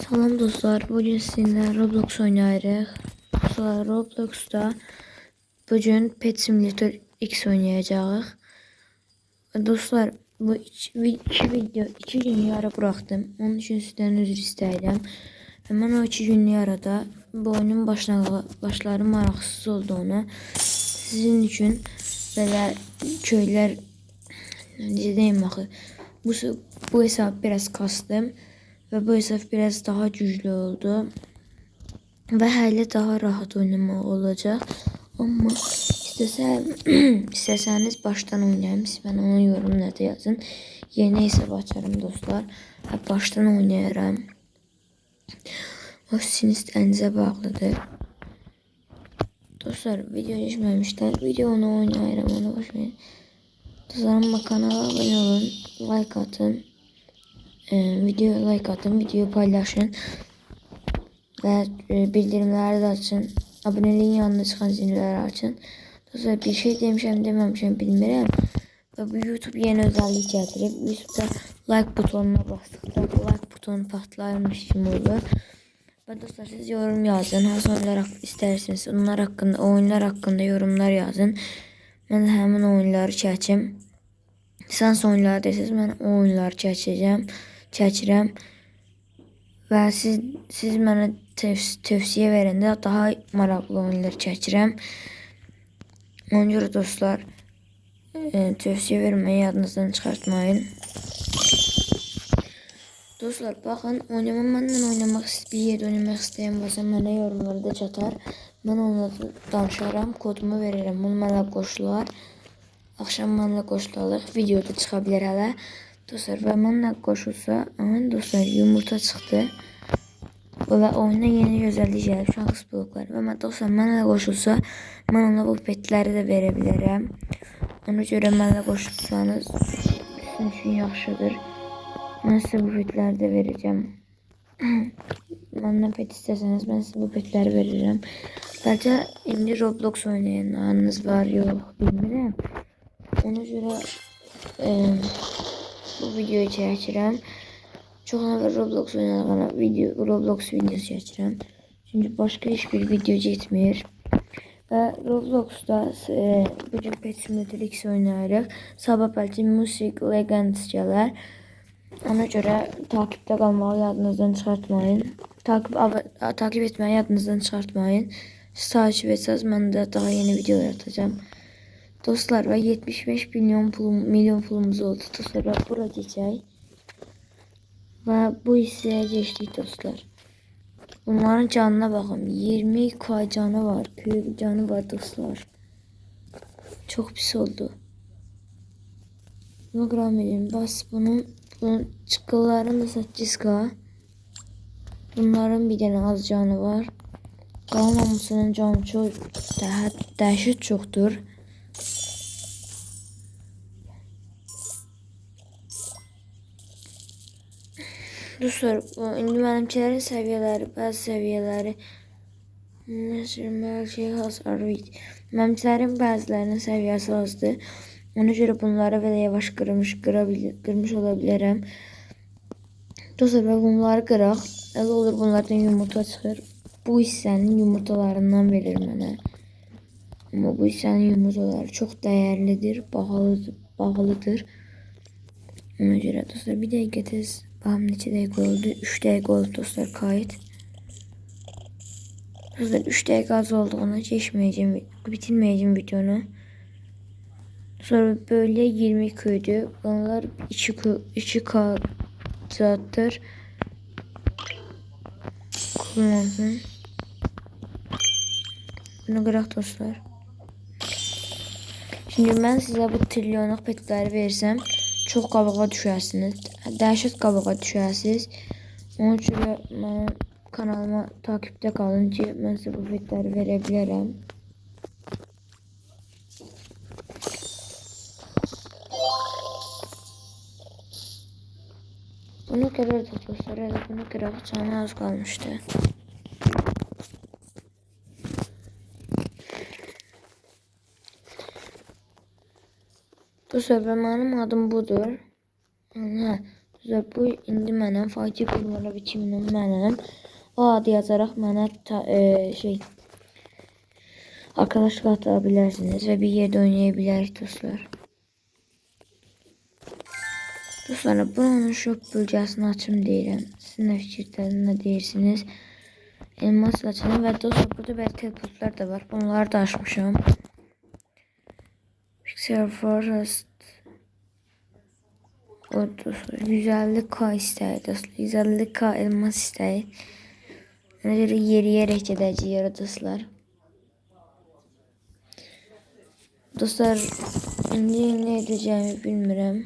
Salam dostlar, bugün sizinle Roblox oynayırıq. Dostlar, Roblox'da bugün Pet Simulator X oynayacağıq. Dostlar, bu iki, iki video, iki gün yara bıraktım. Onun için sizden üzr istəyirəm. Hemen o iki günlük arada bu oyunun başlağı, başları maraqsız olduğunu sizin üçün belə köylər necə deyim axı bu bu hesabı biraz kastım ve bu hesap biraz daha güçlü oldu. Ve hele daha rahat oynamaq olacak. Ama istəsə istəsəniz baştan oynayayım. Siz bana onu yorumlarda yazın. Yeni hesap açarım dostlar. Və baştan oynayaram o sizin istəyinizə bağlıdır dostlar video geçmemişler. Video onu oynayarım onu boşverin Dostlarım kanala abone olun, like atın, e, video like atın, video paylaşın ve e, bildirimleri de açın. Aboneliğin yanına çıkan zilleri açın. Dostlar bir şey demişim dememişim bilmiyorum. Ve bu YouTube yeni özellik getirip YouTube'da like butonuna bastıkta like butonu patlarmış gibi olur. Ve dostlar siz yorum yazın. Hansı oyunlar isterseniz onlar hakkında, oyunlar hakkında yorumlar yazın. Mən həmin oyunları çəkim. Sən oyunları desəz mən o oyunları çəkəcəm, çəkirəm. Və siz siz mənə tövs tövsiyə verəndə daha maraqlı oyunlar çəkirəm. Ona görə dostlar, e, tövsiyə verməyi yadınızdan çıxartmayın. Dostlar baxın, oynama məndən oynamaq bir yerdə oynamaq istəyən varsa mənə yorumlarda çatar. Mən onunla danışaram, kodumu verirəm. Bunu mənə qoşular. Axşam mənlə qoşulalıq. Videoda çıxa bilər hələ. Dostlar, və mənlə qoşulsa, aman dostlar, yumurta çıxdı. Və oyuna yeni gözəllik gəlib, şans blokları. Və mən dostlar, mənlə qoşulsa, mən ona bu petləri də verə bilərəm. Ona görə mənlə qoşulsanız, sizin üçün yaxşıdır. Mən sizə bu petləri də verəcəm. Məndən pet istəsəniz, mən sizə bu petləri verirəm. Bəlkə indi Roblox oynayanlarınız var, yox, bilmirəm. Ona görə e, bu videoyu çəkirəm. Çox əvvəl Roblox oynadığına video, Roblox videosu çəkirəm. Çünki başqa heç bir video getmir. Və Robloxda e, bugün Pet Simulator X. Sabah bəlkə Music Legends gələr. Ona görə takipdə qalmağı yadınızdan çıxartmayın. Takip takip etməyi yadınızdan çıxartmayın. Siz takip etsəz mən də daha yeni videolar atacağım. Dostlar və 75 milyon pulum, milyon pulumuz oldu dostlar. Və bura keçək. Və bu hissəyə keçdik dostlar. Bunların canına baxın. 20 k canı var. Köy canı var dostlar. Çok pis oldu. Program edin. Bas bunun, bunun çıkıların da 8k. Bunların bir tane az canı var. Qalan hamısının canı çox dəhşət çoxdur. Dostlar, bu indi mənimkilərin səviyyələri, bəzi səviyyələri Məsələn, şey hasar Mənimkilərin bəzilərinin səviyyəsi azdır. Ona görə bunları belə yavaş qırmış, qıra bil- qırmış ola bilərəm. Dostlar, bunları qıraq. Elə olur bunlardan yumurta çıxır. Bu hissənin yumurtalarından verir mənə. Amma bu hissənin yumurtaları çox dəyərlidir, bahalıdır, bahalıdır. Ona görə dostlar bir dəqiqə tez baxım neçə dəqiqə oldu? 3 dəqiqə oldu dostlar kayıt. Dostlar 3 dəqiqə az olduğuna keçməyəcəm, bitirməyəcəm videonu. Sonra böyle 20 köydü. Bunlar 2 2 kattadır. Kullansın. Bunu qıraq dostlar. Şimdi mən sizə bu trilyonluq petləri versəm, çox qabağa düşərsiniz. Dəhşət qabağa düşərsiniz. Onun üçün mənim kanalıma takipdə qalın ki, mən sizə bu petləri verə bilərəm. Bunu kırardık dostlar. Evet bunu kırardık. Canı az kalmıştı. Dostlar benim adım budur. Ha, Dostlar bu indi mənim fakir bunlara biçiminin mənim. O adı yazaraq mənə ta, e, şey arkadaşlık ata bilərsiniz və bir yerdə oynaya bilərik dostlar. Dostlar bunun shop bölgəsini açım deyirəm. Sizin nə fikirləriniz nə deyirsiniz? Elmas açalım və dostlar burada belə teleportlar da var. Bunları da açmışam. Pixel Forest o dostlar 150k istəyir dostlar. 150k elmas istəyir. Ona görə yeriyərək gedəcəyik dostlar. Dostlar indi nə edəcəyimi bilmirəm.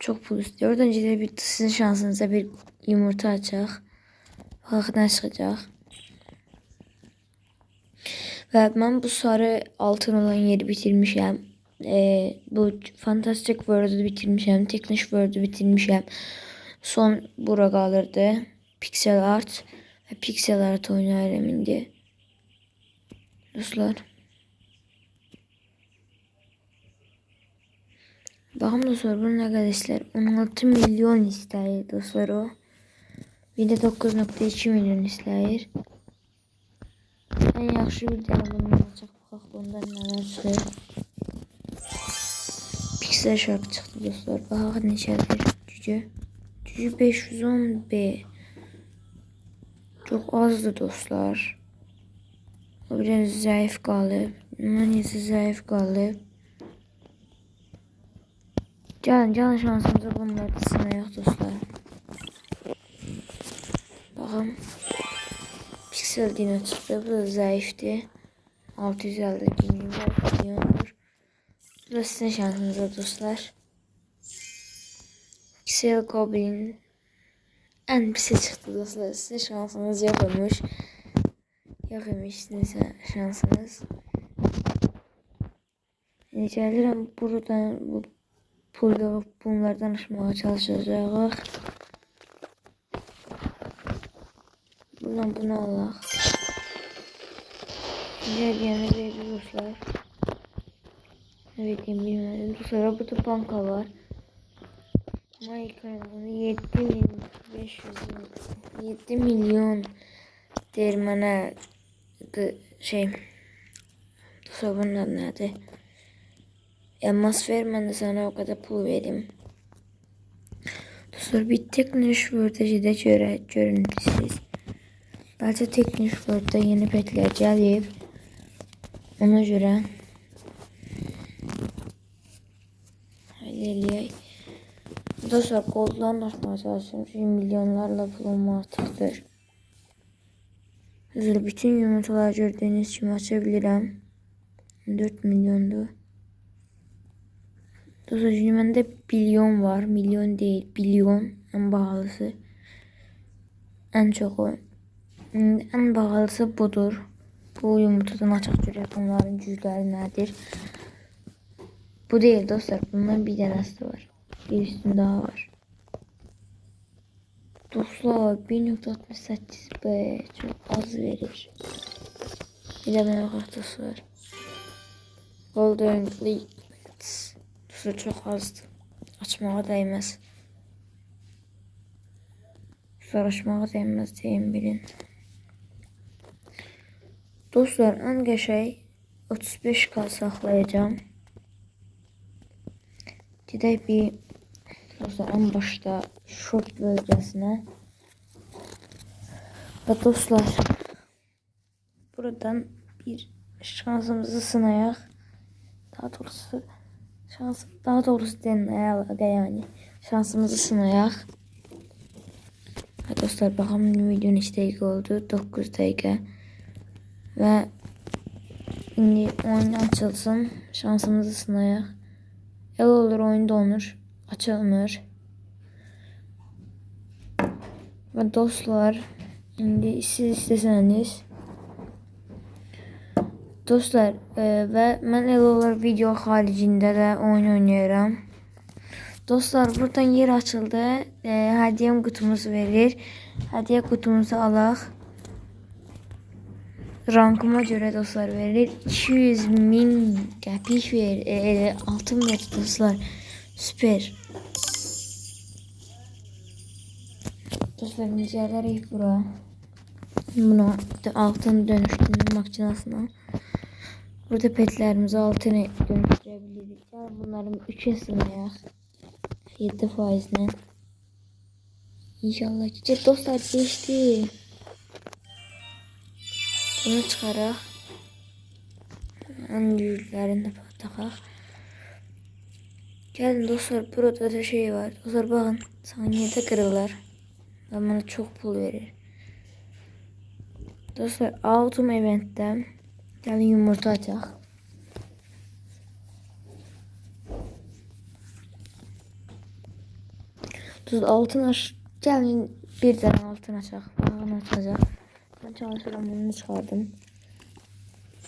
Çok pul istiyor. Oradan bir sizin şansınıza bir yumurta açacak. Bakalım ne çıkacak. Ben bu sarı altın olan yeri bitirmişim. Ee, bu Fantastic World'u bitirmişim. Technic World'u bitirmişim. Son bura kalırdı. Pixel Art. Ve Pixel Art oynarım indi. Dostlar. Baxım dostlar bu nə qədər istəyir? 16 milyon istəyir dostlar o. Bir də 9.2 milyon istəyir. Ən yaxşı dənə bundan alacaq. Baxaq bundan nələr çıxır. Pixel şarkı çıxdı dostlar. Baxaq neçədir gücü. Gücü 510 B. Çox azdır dostlar. O biraz zəif qalıb. Maniyəsi zəif qalıb. Gəlin, gəlin şansımıza bunları da sınayaq dostlar. Baxın. Pixel dino çıxdı. Bu da zəifdir. 650 gün var. Milyondur. Bu da sizin şansınıza dostlar. Pixel Goblin ən pisi çıxdı dostlar. Sizin şansınız yox imiş. Yox imiş şansınız. Gəlirəm buradan bu pul yığıb bunlardan aşmağa çalışacağıq. Buradan bunu alaq. Diğer yana verdi dostlar. Verdiğimi bilmedim. Dostlar burada banka var. Bunu 7 milyon 500 7 milyon dermana şey dostlar bunun adı nedir? Elmas ver ben de sana o kadar pul vereyim. Dostlar bir teknik Word'da göre görüntüsüz. Bəlkə teknik Word'da yeni gəlib. Ona Haydi eləyək. Dostlar kodlarını açmaya çalışıyorum. Çünkü milyonlarla pulum artıqdır. Üzül bütün yumurtaları gördüğünüz kimi açabilirim. 4 milyondur. Dostlar şimdi bende milyon var. Milyon değil. Bilyon. En pahalısı. En çok o. En pahalısı budur. Bu yumurtadan açıq görək bunların gücləri nədir. Bu değil dostlar. Bundan bir dənəsi var. Bir üstün daha var. Dostlar 1.68 B çok az verir. Bir de bana bakaq dostlar. Golden Liquids. Su çok azdı. Açmağa değmez. Sular açmağa değmez deyin bilin. Dostlar en qəşəng 35k saxlayacağım. Gedək bir dostlar en başta shop bölgəsinə. Və dostlar buradan bir şansımızı sınayaq. Daha doğrusu şans daha doğrusu denmeye alaka yani. Şansımızı sınayaq. Və dostlar baxın video neçə dəqiqə oldu? 9 dəqiqə. Və indi oyun açılsın. Şansımızı sınayaq. El olur oyun donur. Açılmır. Və dostlar indi siz istəsəniz Dostlar e, və mən elə olar video xaricində də oyun oynayıram. Dostlar buradan yer açıldı. E, hədiyyə qutumuz verir. Hədiyyə qutumuzu alaq. Rankıma göre dostlar verir. 200 min qəpik ver, e, e, altın verir dostlar. Süper. Dostlar incelerik bura. Bunu da altın dönüştürme makinesine. Burada petlerimizi altına dönüştürebiliriz. Yani bunların üçe sınayaq. 7 faizle. İnşallah geçecek. Dostlar geçti. Bunu çıxaraq. Öncülərini də taxaq. Gəlin dostlar, burada da şey var. Dostlar baxın, saniyədə qırırlar. Və mənə çox pul verir. Dostlar, Autumn eventdə gəlin yumurta açaq. Dostlar, altın aç. Gəlin bir dənə altın açaq. Bağını açacaq. Çalışıram bunu çıxardım.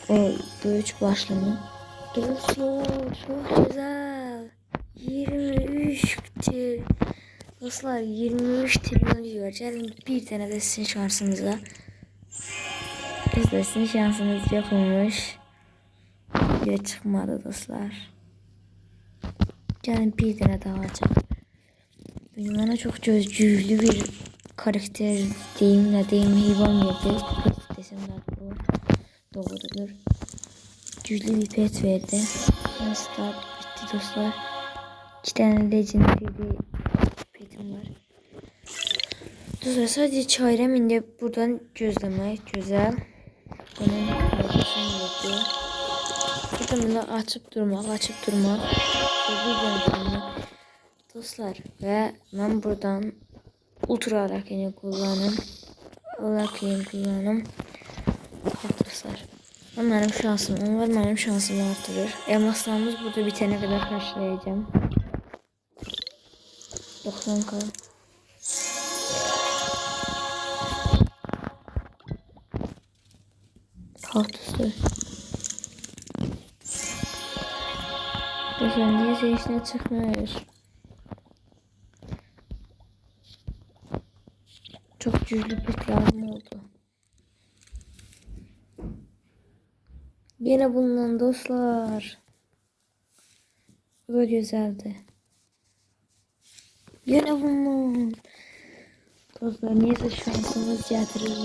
O büyük başlığını. Dostlar çok güzel. 23 til. Dostlar 23 trilyon diyor. Gelin bir tane de sizin şansınıza. Dostlar sizin şansınız yokmuş. Video çıkmadı dostlar. Gelin bir tane daha açalım. Benim bana çok gözcüklü bir karakter diyeyim ne diyeyim heyvan verdi. Pet desem de bu doğrudur. Güçlü bir pet verdi. Start bitti dostlar. İki tane legendary bir petim var. Dostlar sadece çayrem indi buradan gözlemek güzel. Bunun faydasını verdi. Buradan bunu açıp durmak, açıp durmak. Dostlar ve ben buradan ultra rakeni kullanım. Rakeni kullanım. Dostlar. Ben benim şansım, onlar benim şansımı artırır. Elmaslarımız burada bitene kadar karşılayacağım. 90 k. Kalktısı. Dostlar niye seyisine çıkmıyor? Çok cüzlü pet lazım oldu. Yine bundan dostlar. Bu da güzeldi. Yine bundan. Dostlar neyse şansımız yatırır.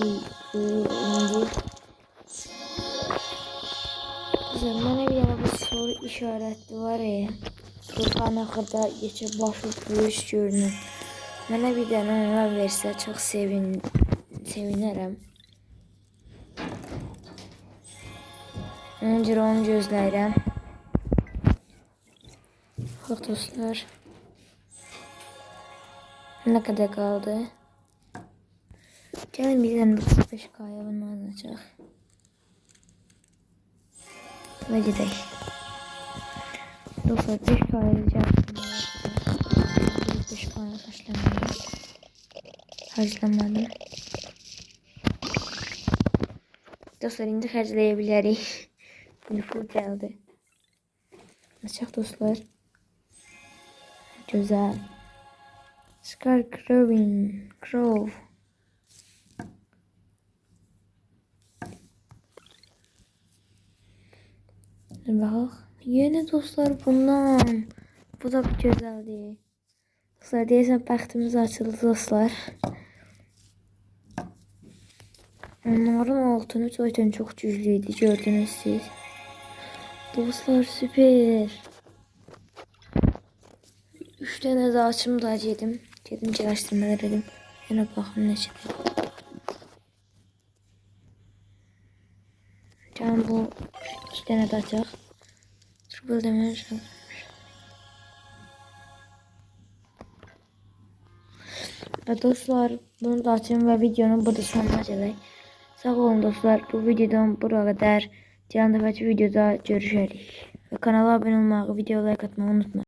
Bu Güzel, bana bir yana bu soru işaretli var ya. Durana kadar geçip başlık iş görünür. Mənə bir dənə onlar versə çox sevin sevinərəm. Ona görə onu gözləyirəm. Bax dostlar. Nə qədər qaldı? Gəlin bir dənə 95 kaya bundan açaq. Və gedək. Dostlar 5 kaya gəlsin. 5 kaya başlamayalım. Harclamadım. Dostlar indi xərcləyə Nüfuz geldi. Açaq dostlar. Güzel. Scar Crowing. Crow. Bak. Yeni dostlar bundan. Bu da güzeldi. Dostlar deyəsən bəxtimiz açıldı dostlar. Onların altını zaten çok cüzlüydü gördünüz siz. Dostlar süper. Üç tane daha açım da yedim. Dedim çalıştırmalar dedim. Yine bakın ne çıktı. Can bu iki tane daha açacak. Triple damage. Ve dostlar bunu da açayım ve videonun burada sonuna gelək. Sağ olun dostlar. Bu videodan buraya kadar. Diğer videoda görüşürüz. Ve kanala abone olmayı, video like atmayı unutmayın.